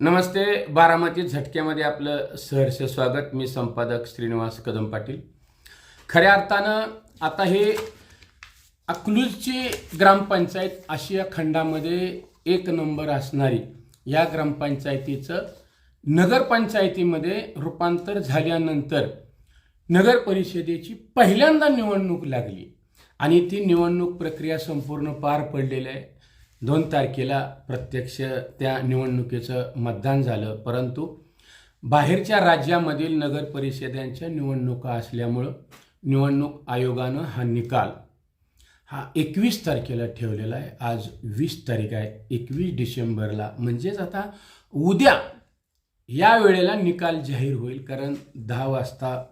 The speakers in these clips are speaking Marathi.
नमस्ते बारामती झटक्यामध्ये आपलं सहर्ष स्वागत. मी संपादक श्रीनिवास कदम पाटील. खऱ्या अर्थानं आता हे अकलूजची ग्रामपंचायत आशिया खंडामध्ये एक नंबर असणारी या ग्रामपंचायतीचं नगरपंचायतीमध्ये रूपांतर झाल्यानंतर नगर परिषदेची पहिल्यांदा निवडणूक लागली आणि ती निवडणूक प्रक्रिया संपूर्ण पार पडलेली आहे. दोन तारखेला प्रत्यक्ष त्या निवडणुकीचं मतदान झालं परंतु बाहेरच्या राज्यामधील नगर परिषदांच्या निवडणुका असल्यामुळं निवडणूक आयोगानं हा निकाल हा एकवीस तारखेला ठेवलेला आहे. आज वीस तारीख आहे एकवीस डिसेंबरला. म्हणजेच आता उद्या या वेळेला निकाल जाहीर होईल कारण दहा वाजता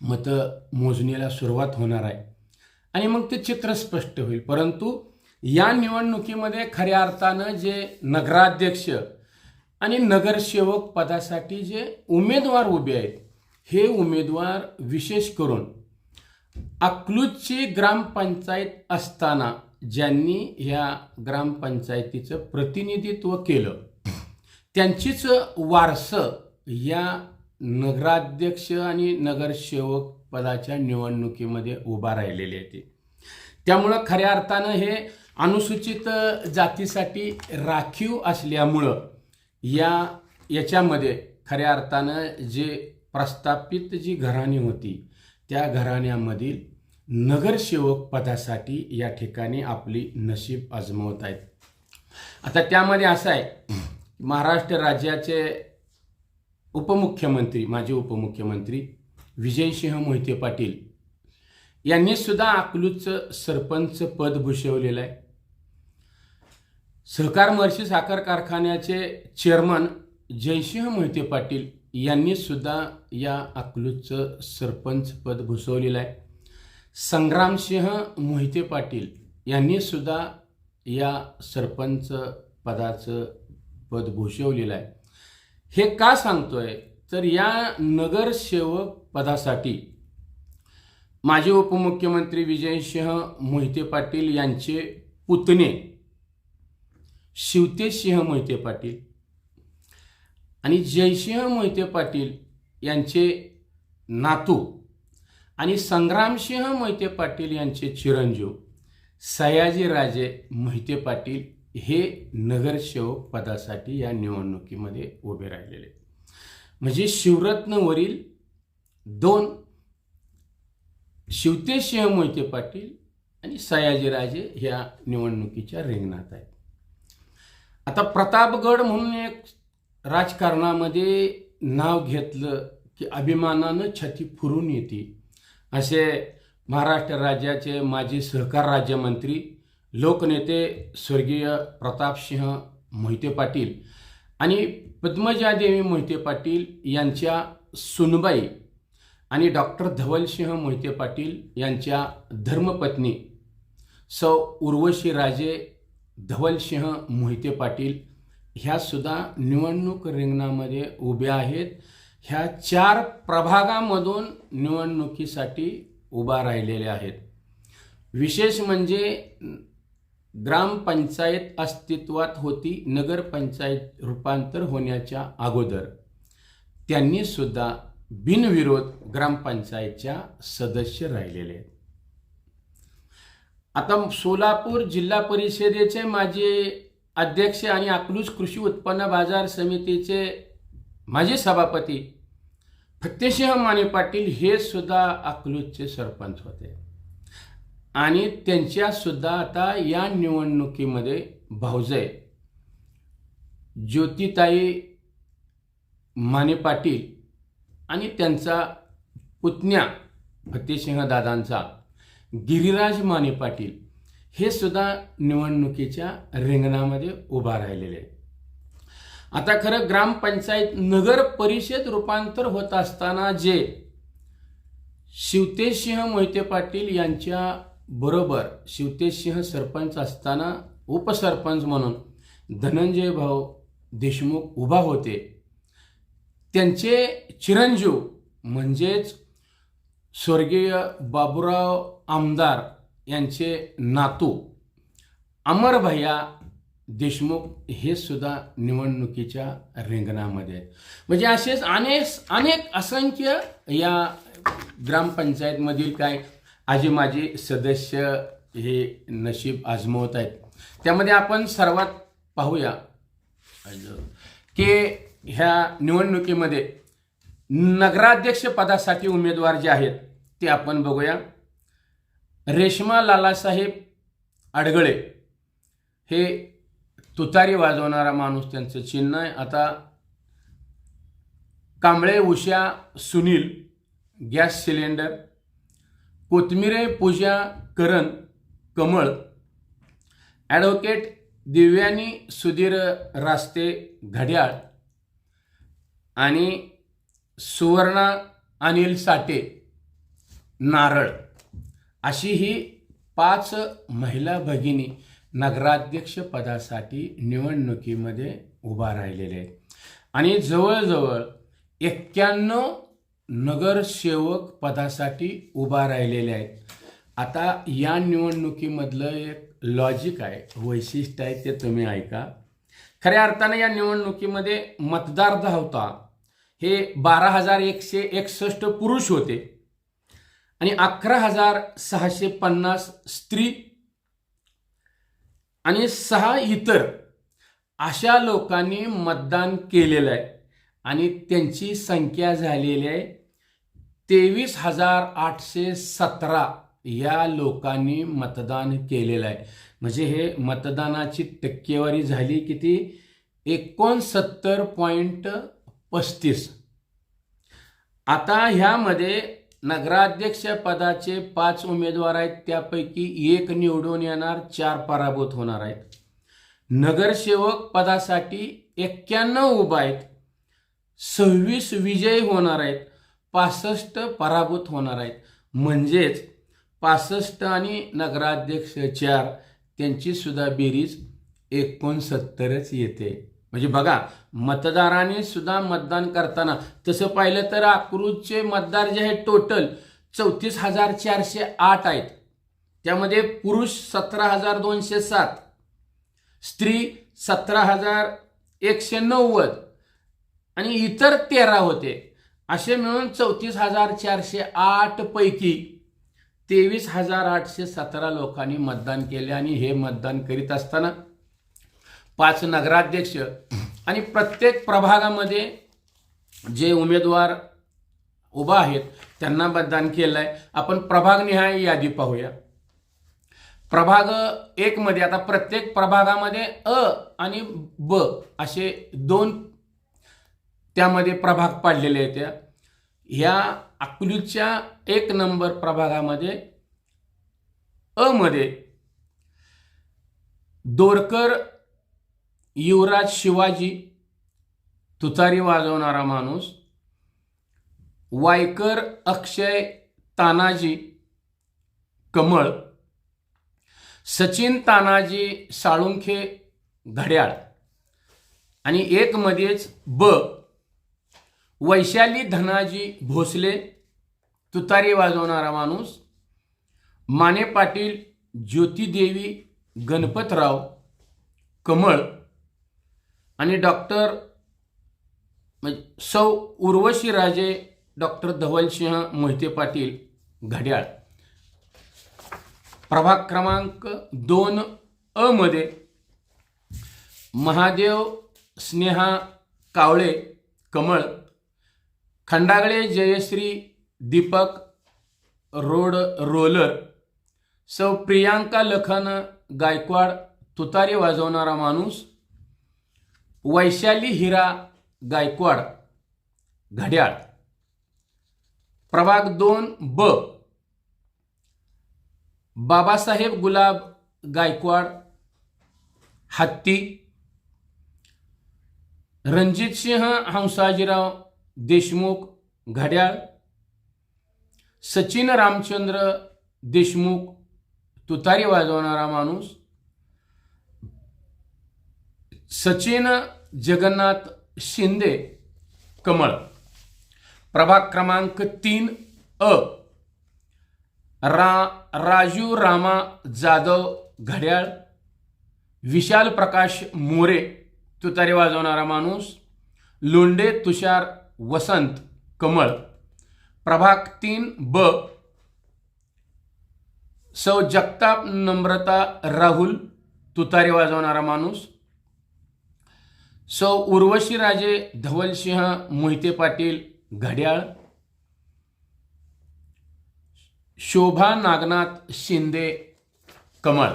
मतं मोजणीला सुरुवात होणार आहे. आणि मग ते चित्र स्पष्ट होईल परंतु या निवडणुकीमध्ये खऱ्या अर्थानं जे नगराध्यक्ष आणि नगरसेवक पदासाठी जे उमेदवार उभे आहेत हे उमेदवार विशेष करून अकलूजची ग्रामपंचायत असताना ज्यांनी ह्या ग्रामपंचायतीचं प्रतिनिधित्व केलं त्यांचीच वारसं या नगराध्यक्ष आणि नगरसेवक पदाच्या निवडणुकीमध्ये उभा राहिलेली आहे ती त्यामुळं खऱ्या अर्थानं हे अनुसूचित जातीसाठी राखीव असल्यामुळं या याच्यामध्ये खऱ्या अर्थानं जे प्रस्थापित जी घराणी होती त्या घराण्यामधील नगरसेवक पदासाठी या ठिकाणी आपली नशीब आजमावत आहेत आता त्यामध्ये असं आहे महाराष्ट्र राज्याचे उपमुख्यमंत्री माजी उपमुख्यमंत्री विजयसिंह मोहिते पाटील यांनी सुद्धा अकलूजचं सरपंच पद भूषवलेलं आहे. सहकार महर्षी साखर कारखान्याचे चेअरमन जयसिंह मोहिते पाटील यांनी सुद्धा या अकलूजचं सरपंच पद भुसवलेलं आहे. संग्रामसिंह मोहिते पाटील यांनी सुद्धा या सरपंच पदाचं पद भूषवलेलं आहे. हे का सांगतोय? तर या नगरसेवक पदासाठी माजी उपमुख्यमंत्री विजयसिंह मोहिते पाटील यांचे पुतणे शिवतेसिंह मोहिते पाटील आणि जयसिंह मोहिते पाटील यांचे नातू आणि संग्रामसिंह मोहिते पाटील यांचे चिरंजीव सयाजीराजे मोहिते पाटील हे नगरसेवक पदासाठी या निवडणुकीमध्ये उभे राहिलेले आहेत. म्हणजे शिवरत्नवरील दोन शिवतेसिंह मोहिते पाटील आणि सयाजीराजे ह्या निवडणुकीच्या रिंगणात आहेत आता प्रतापगड म्हणून एक राजकारणामध्ये नाव घेतलं की अभिमानानं छती फुरून येते. असे महाराष्ट्र राज्याचे माजी सहकार राज्यमंत्री लोकनेते स्वर्गीय प्रतापसिंह मोहिते पाटील आणि पद्मजादेवी मोहिते पाटील यांच्या सुनबाई आणि डॉक्टर धवलसिंह मोहिते पाटील यांच्या धर्मपत्नी सौ उर्वशी राजे धवलसिंह मोहिते पाटील ह्यासुद्धा निवडणूक रिंगणामध्ये उभ्या आहेत. ह्या चार प्रभागामधून निवडणुकीसाठी उभा राहिलेल्या आहेत. विशेष म्हणजे ग्रामपंचायत अस्तित्वात होती नगरपंचायत रूपांतर होण्याच्या अगोदर. त्यांनीसुद्धा बिनविरोध ग्रामपंचायतच्या सदस्य राहिलेले आहेत. आता सोलापूर जिल्हा परिषदेचे माझे अध्यक्ष आणि अकलूज कृषी उत्पन्न बाजार समितीचे माझे सभापती फत्तेसिंह माने पाटील हे सुद्धा अकलूजचे सरपंच होते. आणि त्यांच्यासुद्धा आता या निवडणुकीमध्ये भाऊजय ज्योतिताई माने पाटील आणि त्यांचा पुतण्या फतेसिंह दादांचा गिरिराज माने पाटील हे सुद्धा निवडणुकीच्या रिंगणामध्ये उभा राहिलेले आहेत. आता खरं ग्रामपंचायत नगर परिषद रूपांतर होत असताना जे शिवतेसिंह मोहिते पाटील यांच्या बरोबर शिवतेसिंह सरपंच असताना उपसरपंच म्हणून धनंजय भाऊ देशमुख उभा होते. त्यांचे चिरंजीव म्हणजेच स्वर्गीय बाबूराव आमदार यांचे नातू अमर भैया देशमुख हे सुद्धा निवडणुकीच्या रिंगणामध्ये आहेत. म्हणजे असेच अनेक अनेक असंख्य या ग्रामपंचायतमधील काय आजी माजी सदस्य हे नशीब आजमवत आहेत. त्यामध्ये आपण सर्वात पाहूया. की ह्या निवडणुकीमध्ये नगराध्यक्ष पदासाठी उमेदवार जे आहेत ते आपण बघूया. रेश्मा लालासाहेब अडगळे हे तुतारी वाजवणारा माणूस त्यांचं चिन्ह आहे. आता कांबळे उषा सुनील गॅस सिलेंडर कोथमिरे पूजा करण कमळ ॲडव्होकेट दिव्यानी सुधीर रास्ते घड्याळ आणि सुवर्णा अनिल साठे नारळ. अशी ही पाच महिला भगिनी नगराध्यक्ष पदासाठी निवडणुकीमध्ये उभा राहिलेले आहेत. आणि जवळजवळ एक्क्याण्णव नगरसेवक पदासाठी उभा राहिलेले आहेत. आता या निवडणुकीमधलं एक लॉजिक आहे वैशिष्ट्य आहे ते तुम्ही ऐका. खऱ्या अर्थानं या निवडणुकीमध्ये मतदार धावता. हे बारा हजार एकशे एकसष्ट पुरुष होते. आणि अकरा हजार सहाशे पन्नास स्त्री आणि सहा इतर अशा लोकांनी मतदान केलेलं आहे. आणि त्यांची संख्या झालेली आहे तेवीस हजार आठशे सतरा या लोकांनी मतदान केलेलं आहे. म्हणजे हे मतदानाची टक्केवारी झाली किती? एकोणसत्तर पॉईंट पस्तीस. आता ह्यामध्ये नगराध्यक्ष पदाचे पाच उमेदवार आहेत त्यापैकी एक निवडून येणार चार पराभूत होणार आहेत. नगरसेवक पदासाठी एक्क्याण्णव उभा आहेत. सव्वीस विजयी होणार आहेत. पासष्ट पराभूत होणार आहेत. म्हणजेच पासष्ट आणि नगराध्यक्ष चार त्यांची सुद्धा बेरीज एकोणसत्तरच येते. म्हणजे बघा मतदारांनी सुद्धा मतदान करताना तसं पाहिलं तर अक्रूजचे मतदार जे आहेत टोटल चौतीस हजार चारशे आठ आहेत. त्यामध्ये पुरुष सतरा हजार दोनशे सात स्त्री सतरा हजार एकशे नव्वद आणि इतर तेरा होते. असे मिळून चौतीस हजार चारशे आठ पैकी तेवीस हजार आठशे सतरा लोकांनी मतदान केले आणि हे मतदान करीत असताना पाच नगराध्यक्ष. आणि प्रत्येक प्रभागामध्ये जे उमेदवार उभा आहेत त्यांना मतदान केलं आहे आपण प्रभागनिहाय यादी पाहूया. प्रभाग एकमध्ये आता प्रत्येक प्रभागामध्ये अ आणि ब असे दोन त्यामध्ये प्रभाग पाडलेले आहेत. ह्या अकलूच्या एक नंबर प्रभागामध्ये अ मध्ये दोरकर युवराज शिवाजी तुतारी वाजवणारा माणूस वायकर अक्षय तानाजी कमळ सचिन तानाजी साळुंखे घड्याळ आणि एक मध्येच ब वैशाली धनाजी भोसले तुतारी वाजवणारा माणूस माने पाटील ज्योतिदेवी गणपतराव कमळ आणि डॉक्टर म्हणजे सौ उर्वशी राजे डॉक्टर धवलसिंह मोहिते पाटील घड्याळ. प्रभाग क्रमांक दोन अ मध्ये महादेव स्नेहा कावळे कमळ खंडागळे जयश्री दीपक रोड रोलर सौ प्रियांका लखन गायकवाड तुतारी वाजवणारा माणूस वैशाली हिरा गायकवाड घड्याळ. प्रभाग दोन ब. बाबासाहेब गुलाब गायकवाड हत्ती. रणजितसिंह हंसाजीराव देशमुख घड्याळ. सचिन रामचंद्र देशमुख तुतारी वाजवणारा माणूस. सचिन जगन्नाथ शिंदे कमळ. प्रभाग क्रमांक तीन अ. रा राजू रामा जाधव घड्याळ. विशाल प्रकाश मोरे तुतारी वाजवणारा माणूस. लोंडे तुषार वसंत कमळ. प्रभाग तीन ब. सौ जगताप नम्रता राहुल तुतारी वाजवणारा माणूस. सौ उर्वशी राजे धवलसिंह मोहिते पाटील घड्याळ शोभा नागनाथ शिंदे कमळ.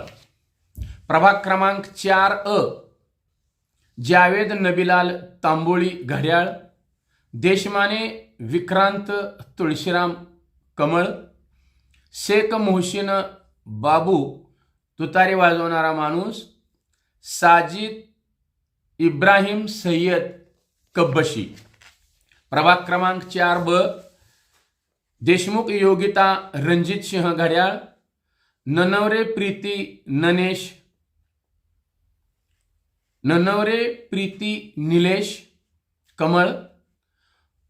प्रभाग क्रमांक चार अ. जावेद नबीलाल तांबोळी घड्याळ देशमाने विक्रांत तुळशीराम कमळ शेख मोहसिन बाबू तुतारी वाजवणारा माणूस साजिद इब्राहिम सय्यद कब्बशी. प्रभाग क्रमांक चार ब. देशमुख योगिता रणजित सिंह घड्याळ ननवरे प्रीती ननेश ननवरे प्रीती निलेश कमळ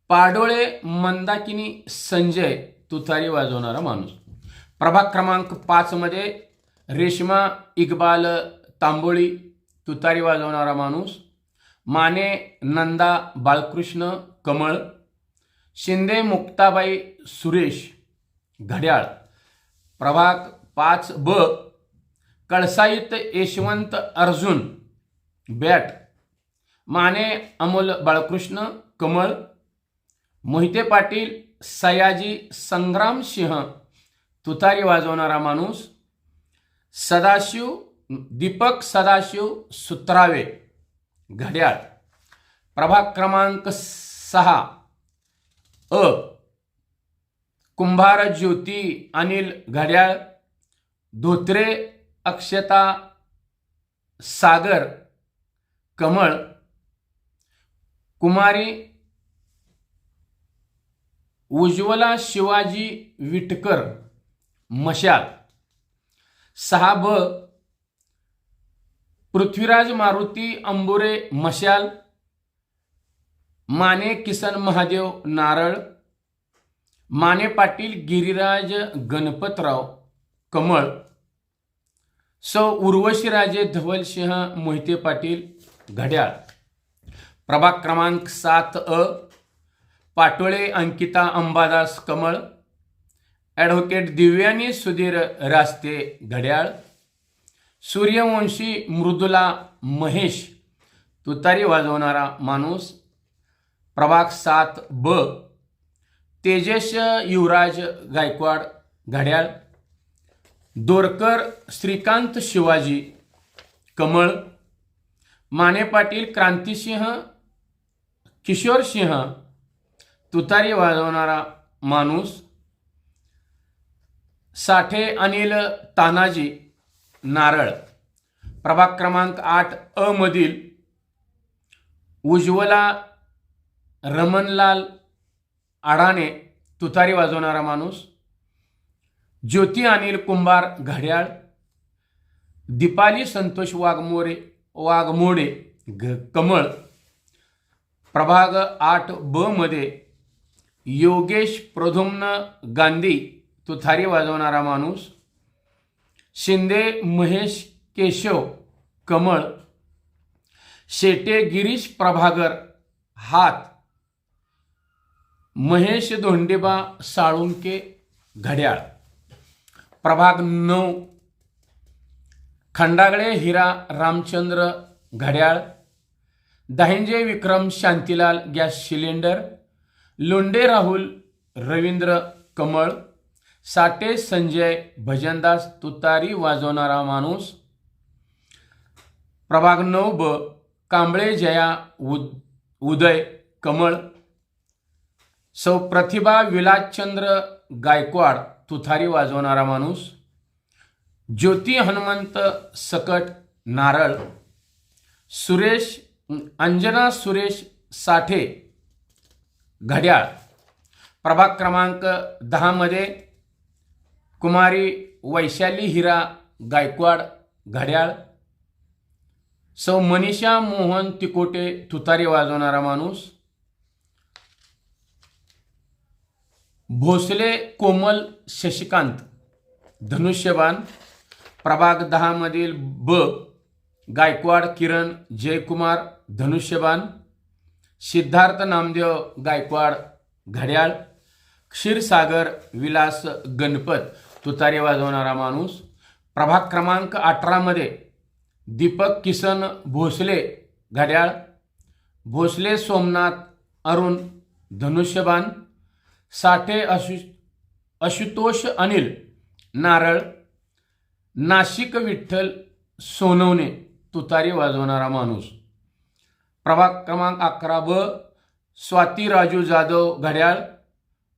पाडोळे मंदाकिनी संजय तुतारी वाजवणारा माणूस. प्रभाग क्रमांक पाचमध्ये रेश्मा इक्बाल तांबोळी तुतारी वाजवणारा माणूस माने नंदा बाळकृष्ण कमळ शिंदे मुक्ताबाई सुरेश घड्याळ प्रभाग पाच ब कळसाईत यशवंत अर्जुन बॅट माने अमोल बाळकृष्ण कमळ मोहिते पाटील सयाजी संग्राम सिंह तुतारी वाजवणारा माणूस सदाशिव दीपक सदाशिव सुत्रावे घड्याळ. प्रभाग क्रमांक सहा. अ. कुंभार ज्योती अनिल घड्याळ. धोत्रे अक्षता सागर. कमळ. कुमारी. उज्ज्वला शिवाजी विटकर मशाल. सहा ब. पृथ्वीराज मारुती अंबुरे मशाल माने किसन महादेव नारळ माने पाटील गिरिराज गणपतराव कमळ सौ. उर्वशीराजे धवलसिंह मोहिते पाटील घड्याळ. प्रभाग क्रमांक सात अ. पाटोळे अंकिता अंबादास कमळ. ॲडव्होकेट दिव्यानी सुधीर रास्ते घड्याळ. सूर्यवंशी मृदुला महेश तुतारी वाजवणारा माणूस प्रभाग सात ब तेजस युवराज गायकवाड घड्याळ दोरकर श्रीकांत शिवाजी कमळ माने पाटील क्रांतिसिंह किशोरसिंह तुतारी वाजवणारा माणूस साठे अनिल तानाजी नारळ. प्रभाग क्रमांक आठ अ मधील उज्ज्वला रमनलाल आडाणे तुतारी वाजवणारा माणूस ज्योती अनिल कुंभार घड्याळ दीपाली संतोष वाघमोरे वाघमोडे घ कमळ. प्रभाग आठ ब मध्ये योगेश प्रधुम्न गांधी तुथारी वाजवणारा माणूस शिंदे महेश केशव कमळ शेटे गिरीश प्रभागर हात महेश धोंडेबा साळुंके घड्याळ. प्रभाग नऊ खंडागळे हिरा रामचंद्र घड्याळ दाहिंजे विक्रम शांतीलाल गॅस सिलेंडर लोंडे राहुल रवींद्र कमळ साठे संजय भजनदास तुतारी वाजवणारा माणूस. प्रभाग नऊ ब कांबळे जया उद उदय कमळ. सौ प्रतिभा विलासचंद्र गायकवाड तुथारी वाजवणारा माणूस. ज्योती हनुमंत सकट नारळ. सुरेश अंजना सुरेश साठे घड्याळ. प्रभाग क्रमांक दहामध्ये कुमारी वैशाली हिरा गायकवाड घड्याळ. सौ मनीषा मोहन तिकोटे तुतारी वाजवणारा माणूस. भोसले कोमल शशिकांत. धनुष्यबाण प्रभाग दहामधील ब गायकवाड किरण जयकुमार धनुष्यबाण. सिद्धार्थ नामदेव गायकवाड घड्याळ. क्षीरसागर विलास गणपत. तुतारी वाजवणारा माणूस. प्रभाग क्रमांक अठरामध्ये दीपक किसन भोसले घड्याळ. भोसले सोमनाथ अरुण धनुष्यबान साठे अशु आशुतोष अनिल नारळ. नाशिक विठ्ठल सोनवणे तुतारी वाजवणारा माणूस. प्रभाग क्रमांक अकरा ब स्वाती राजू जाधव घड्याळ.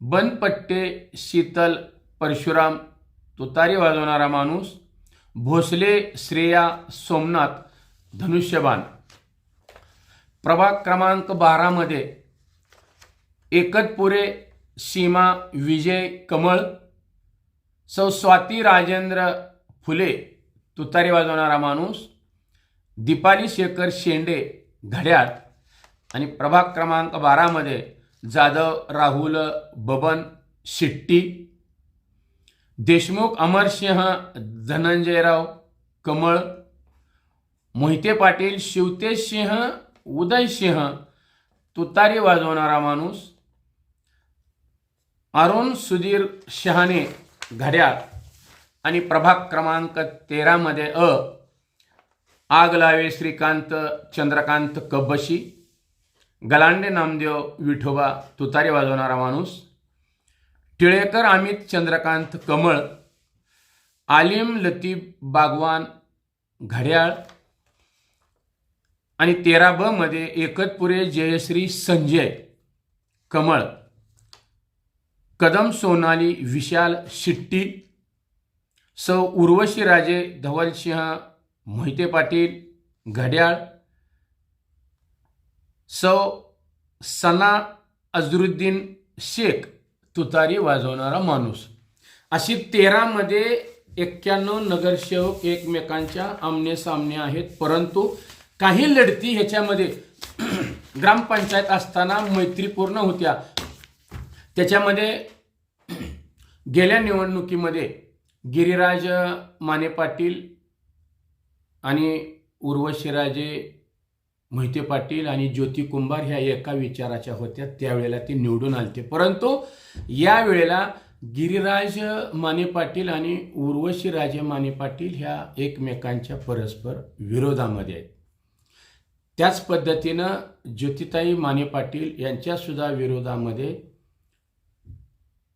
बनपट्टे शीतल परशुराम तुतारी वाजवणारा माणूस भोसले श्रेया सोमनाथ धनुष्यबाण. प्रभाग क्रमांक बारामध्ये एकतपुरे सीमा विजय कमळ सौ स्वाती राजेंद्र फुले तुतारी वाजवणारा माणूस दीपाली शेखर शेंडे घड्याळ आणि प्रभाग क्रमांक बारामध्ये जाधव राहुल बबन शिट्टी देशमुख अमरसिंह धनंजयराव कमळ मोहिते पाटील शिवतेजसिंह उदयसिंह तुतारी वाजवणारा माणूस अरुण सुधीर शहाणे घड्याळ आणि प्रभाग क्रमांक तेरामध्ये अ आग लावे श्रीकांत चंद्रकांत कब्बशी गलांडे नामदेव विठोबा तुतारी वाजवणारा माणूस टिळेकर अमित चंद्रकांत कमळ आलिम लतीफ बागवान घड्याळ आणि तेरा ब मध्ये एकतपुरे जयश्री संजय कमळ. कदम सोनाली विशाल शिट्टी सौ उर्वशी राजे धवलसिंह मोहिते पाटील घड्याळ सौ सना अजरुद्दीन शेख तुतारी वाजवणारा माणूस. अशी तेरामध्ये एक्क्याण्णव नगरसेवक एकमेकांच्या आमने सामने आहेत. परंतु काही लढती ह्याच्यामध्ये ग्रामपंचायत असताना मैत्रीपूर्ण होत्या. त्याच्यामध्ये गेल्या निवडणुकीमध्ये गिरिराज माने पाटील आणि उर्वशीराजे मोहिते पाटील आणि ज्योती कुंभार ह्या एका विचाराच्या होत्या. त्यावेळेला ते निवडून आलते. परंतु यावेळेला गिरिराज माने पाटील आणि उर्वशी राजे माने पाटील ह्या एकमेकांच्या परस्पर विरोधामध्ये आहेत. त्याच पद्धतीनं ज्योतिताई माने पाटील यांच्यासुद्धा विरोधामध्ये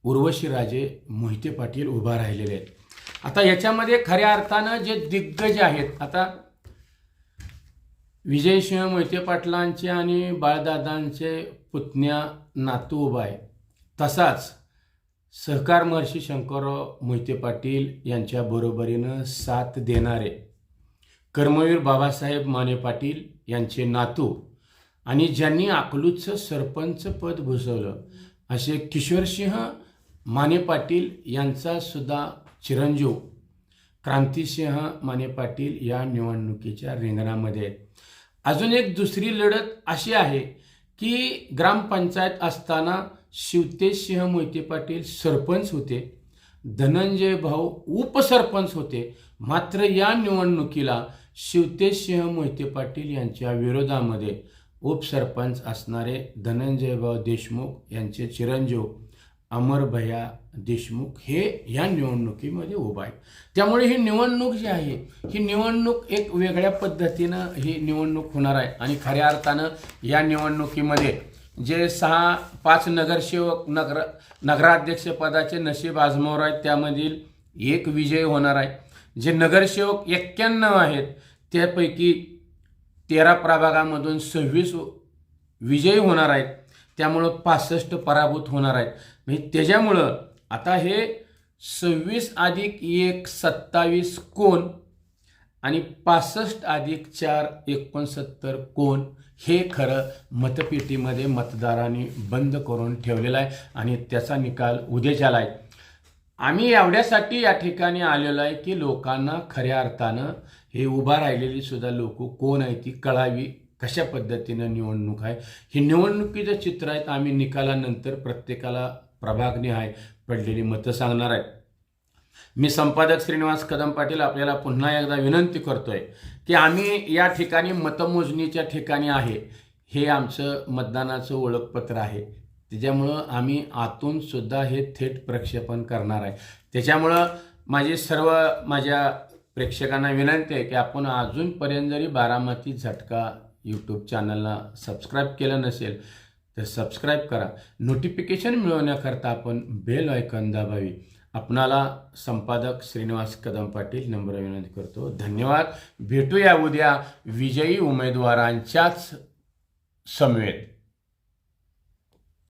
उर्वशी राजे मोहिते पाटील उभा राहिलेले आहेत. आता याच्यामध्ये खऱ्या अर्थानं जे दिग्गज आहेत आता विजयसिंह मोहिते पाटलांचे आणि बाळदादांचे पुतण्या नातू उभा आहे तसाच सहकार महर्षी शंकरराव मोहिते पाटील यांच्या बरोबरीनं साथ देणारे कर्मवीर बाबासाहेब माने पाटील यांचे नातू आणि ज्यांनी अकलूजचं सरपंच पद भुसवलं असे किशोरसिंह माने पाटील यांचा सुद्धा चिरंजीव क्रांतिसिंह माने पाटील या निवडणुकीच्या रिंगणामध्ये आहेत. अजून एक दुसरी लढत अशी आहे की ग्रामपंचायत असताना शिवतेजसिंह मोहिते पाटील सरपंच होते धनंजय भाऊ उपसरपंच होते. मात्र या निवडणुकीला शिवतेजसिंह मोहिते पाटील यांच्या विरोधामध्ये उपसरपंच असणारे धनंजयभाऊ देशमुख यांचे चिरंजीव अमरभया देशमुख हे या निवडणुकीमध्ये उभा आहेत. त्यामुळे ही निवडणूक जी आहे ही निवडणूक एक वेगळ्या पद्धतीनं ही निवडणूक होणार आहे. आणि खऱ्या अर्थानं या निवडणुकीमध्ये जे सहा पाच नगरसेवक नगर नगराध्यक्षपदाचे नशीब आजमावर आहेत त्यामधील एक विजय होणार आहे. जे नगरसेवक एक्क्याण्णव आहेत त्यापैकी तेरा प्रभागामधून सव्वीस विजयी होणार आहेत. त्यामुळं पासष्ट पराभूत होणार आहेत. म्हणजे त्याच्यामुळं आता हे सव्वीस अधिक एक सत्तावीस कोण आणि पासष्ट अधिक चार एकोणसत्तर कोण हे खरं मतपेटीमध्ये मतदारांनी बंद करून ठेवलेलं आहे आणि त्याचा निकाल उद्याच्याला आहे. आम्ही एवढ्यासाठी या ठिकाणी आलेलो आहे की लोकांना खऱ्या अर्थानं हे उभा राहिलेली सुद्धा लोक कोण आहे ती कळावी कशा पद्धतीनं निवडणूक आहे? ही निवडणुकीचं चित्र आहेत आम्ही निकालानंतर प्रत्येकाला प्रभागनिहाय पडलेली मतं सांगणार आहेत मी संपादक श्रीनिवास कदम पाटील आपल्याला पुन्हा एकदा विनंती करतोय की आम्ही या ठिकाणी मतमोजणीच्या ठिकाणी आहे. हे आमचं मतदानाचं ओळखपत्र आहे. त्याच्यामुळं आम्ही आतून सुद्धा हे थेट प्रक्षेपण करणार आहे. त्याच्यामुळं माझी सर्व माझ्या प्रेक्षकांना विनंती आहे की आपण अजूनपर्यंत जरी बारामती झटका यूट्यूब चॅनलला सबस्क्राईब केलं नसेल तर सबस्क्राईब करा. नोटिफिकेशन मिळवण्याकरता आपण बेल आयकॉन दाबावी. आपणाला संपादक श्रीनिवास कदम पाटील नम्र विनंती करतो. धन्यवाद. भेटूया उद्या. विजयी उमेदवारांच्याच समवेत